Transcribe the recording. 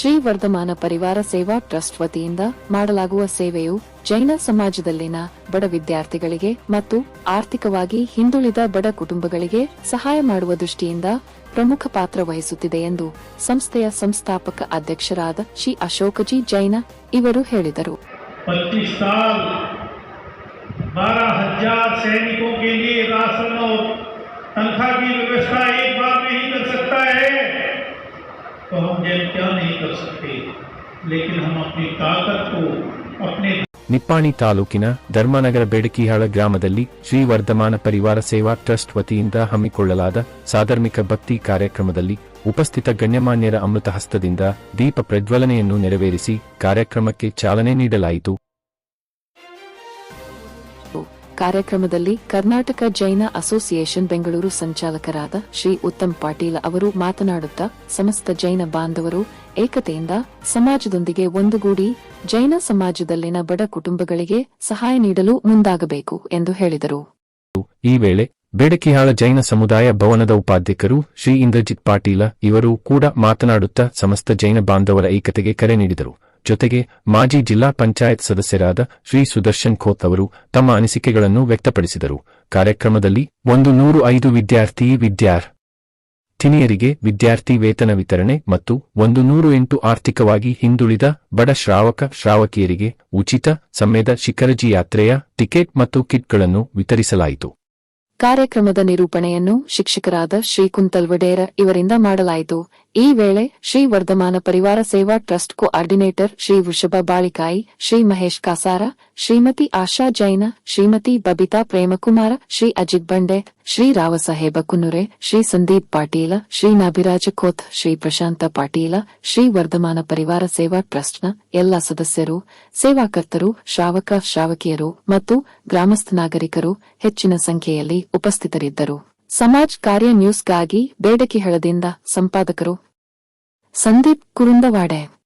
ಶ್ರೀ ವರ್ಧಮಾನ ಪರಿವಾರ ಸೇವಾ ಟ್ರಸ್ಟ್ ವತಿಯಿಂದ ಮಾಡಲಾಗುವ ಸೇವೆಯು ಜೈನ ಸಮಾಜದಲ್ಲಿನ ಬಡ ವಿದ್ಯಾರ್ಥಿಗಳಿಗೆ ಮತ್ತು ಆರ್ಥಿಕವಾಗಿ ಹಿಂದುಳಿದ ಬಡ ಕುಟುಂಬಗಳಿಗೆ ಸಹಾಯ ಮಾಡುವ ದೃಷ್ಟಿಯಿಂದ ಪ್ರಮುಖ ಪಾತ್ರ ವಹಿಸುತ್ತಿದೆ ಎಂದು ಸಂಸ್ಥೆಯ ಸಂಸ್ಥಾಪಕ ಅಧ್ಯಕ್ಷರಾದ ಶ್ರೀ ಅಶೋಕಜಿ ಜೈನ ಇವರು ಹೇಳಿದರು पच्चीस साल बारह हजार सैनिकों के लिए राशन और तनख्वाह की व्यवस्था एक बार में ही कर सकता है तो हम जैन क्या नहीं कर सकते लेकिन हम अपनी ताकत को अपने ನಿಪ್ಪಾಣಿ ತಾಲೂಕಿನ ಧರ್ಮನಗರ ಬೆಡಕಿಹಾಳ ಗ್ರಾಮದಲ್ಲಿ ಶ್ರೀ ವರ್ಧಮಾನ ಪರಿವಾರ ಸೇವಾ ಟ್ರಸ್ಟ್ ವತಿಯಿಂದ ಹಮ್ಮಿಕೊಳ್ಳಲಾದ ಸಾಧರ್ಮಿಕ ಭಕ್ತಿ ಕಾರ್ಯಕ್ರಮದಲ್ಲಿ ಉಪಸ್ಥಿತ ಗಣ್ಯಮಾನ್ಯರ ಅಮೃತ ಹಸ್ತದಿಂದ ದೀಪ ಪ್ರಜ್ವಲನೆಯನ್ನು ನೆರವೇರಿಸಿ ಕಾರ್ಯಕ್ರಮಕ್ಕೆ ಚಾಲನೆ ನೀಡಲಾಯಿತು ಕಾರ್ಯಕ್ರಮದಲ್ಲಿ ಕರ್ನಾಟಕ ಜೈನ ಅಸೋಸಿಯೇಷನ್ ಬೆಂಗಳೂರು ಸಂಚಾಲಕರಾದ ಶ್ರೀ ಉತ್ತಮ್ ಪಾಟೀಲ್ ಅವರು ಮಾತನಾಡುತ್ತಾ, ಸಮಸ್ತ ಜೈನ ಬಾಂಧವರು ಏಕತೆಯಿಂದ ಸಮಾಜದೊಂದಿಗೆ ಒಂದುಗೂಡಿ ಜೈನ ಸಮಾಜದಲ್ಲಿನ ಬಡ ಕುಟುಂಬಗಳಿಗೆ ಸಹಾಯ ನೀಡಲು ಮುಂದಾಗಬೇಕು ಎಂದು ಹೇಳಿದರು. ಈ ವೇಳೆ ಬೇಡಕಿಹಾಳ ಜೈನ ಸಮುದಾಯ ಭವನದ ಉಪಾಧ್ಯಕ್ಷರು ಶ್ರೀ ಇಂದ್ರಜಿತ್ ಪಾಟೀಲ ಇವರು ಕೂಡ ಮಾತನಾಡುತ್ತಾ, ಸಮಸ್ತ ಜೈನ ಬಾಂಧವರ ಏಕತೆಗೆ ಕರೆ ನೀಡಿದರು. ಜೊತೆಗೆ ಮಾಜಿ ಜಿಲ್ಲಾ ಪಂಚಾಯತ್ ಸದಸ್ಯರಾದ ಶ್ರೀ ಸುದರ್ಶನ್ ಖೋತ್ ಅವರು ತಮ್ಮ ಅನಿಸಿಕೆಗಳನ್ನು ವ್ಯಕ್ತಪಡಿಸಿದರು. ಕಾರ್ಯಕ್ರಮದಲ್ಲಿ ಒಂದು ನೂರು ಐದು ವಿದ್ಯಾರ್ಥಿ ವಿದ್ಯಾರ್ ತಿನಿಯರಿಗೆ ವಿದ್ಯಾರ್ಥಿ ವೇತನ ವಿತರಣೆ ಮತ್ತು ಒಂದು ನೂರು ಎಂಟು ಆರ್ಥಿಕವಾಗಿ ಹಿಂದುಳಿದ ಬಡ ಶ್ರಾವಕ ಶ್ರಾವಕಿಯರಿಗೆ ಉಚಿತ ಸಮ್ಮೇದ ಶಿಖರಜಿ ಯಾತ್ರೆಯ ಟಿಕೆಟ್ ಮತ್ತು ಕಿಟ್ಗಳನ್ನು ವಿತರಿಸಲಾಯಿತು. ಕಾರ್ಯಕ್ರಮದ ನಿರೂಪಣೆಯನ್ನು ಶಿಕ್ಷಕರಾದ ಶ್ರೀ ಕುಂತಲ್ ವಡೇರ ಇವರಿಂದ ಮಾಡಲಾಯಿತು. ಈ ವೇಳೆ ಶ್ರೀ ವರ್ಧಮಾನ ಪರಿವಾರ ಸೇವಾ ಟ್ರಸ್ಟ್ ಕೋಆರ್ಡಿನೇಟರ್ ಶ್ರೀ ವೃಷಭ ಬಾಳಿಕಾಯಿ, ಶ್ರೀ ಮಹೇಶ್ ಕಾಸಾರ, ಶ್ರೀಮತಿ ಆಶಾ ಜೈನ, ಶ್ರೀಮತಿ ಬಬಿತಾ ಪ್ರೇಮಕುಮಾರ, ಶ್ರೀ ಅಜಿತ್ ಬಂಡೆ, ಶ್ರೀ ರಾವಸಾಹೇಬ ಕುನ್ನುರೆ, ಶ್ರೀ ಸಂದೀಪ್ ಪಾಟೀಲ, ಶ್ರೀ ನಾಭಿರಾಜ ಖೋತ್ ಶ್ರೀ ಪ್ರಶಾಂತ ಪಾಟೀಲ, ಶ್ರೀ ವರ್ಧಮಾನ ಪರಿವಾರ ಸೇವಾ ಟ್ರಸ್ಟ್ನ ಎಲ್ಲ ಸದಸ್ಯರು, ಸೇವಾಕರ್ತರು, ಶ್ರಾವಕ, ಶ್ರಾವಕಿಯರು ಮತ್ತು ಗ್ರಾಮಸ್ಥ ನಾಗರಿಕರು ಹೆಚ್ಚಿನ ಸಂಖ್ಯೆಯಲ್ಲಿ ಉಪಸ್ಥಿತರಿದ್ದರು. ಸಮಾಜ್ ಕಾರ್ಯ ನ್ಯೂಸ್ಗಾಗಿ ಬೇಡಕಿಹಳದಿಂದ ಸಂಪಾದಕರು ಸಂದೀಪ್ ಕುರುಂದವಾಡೆ.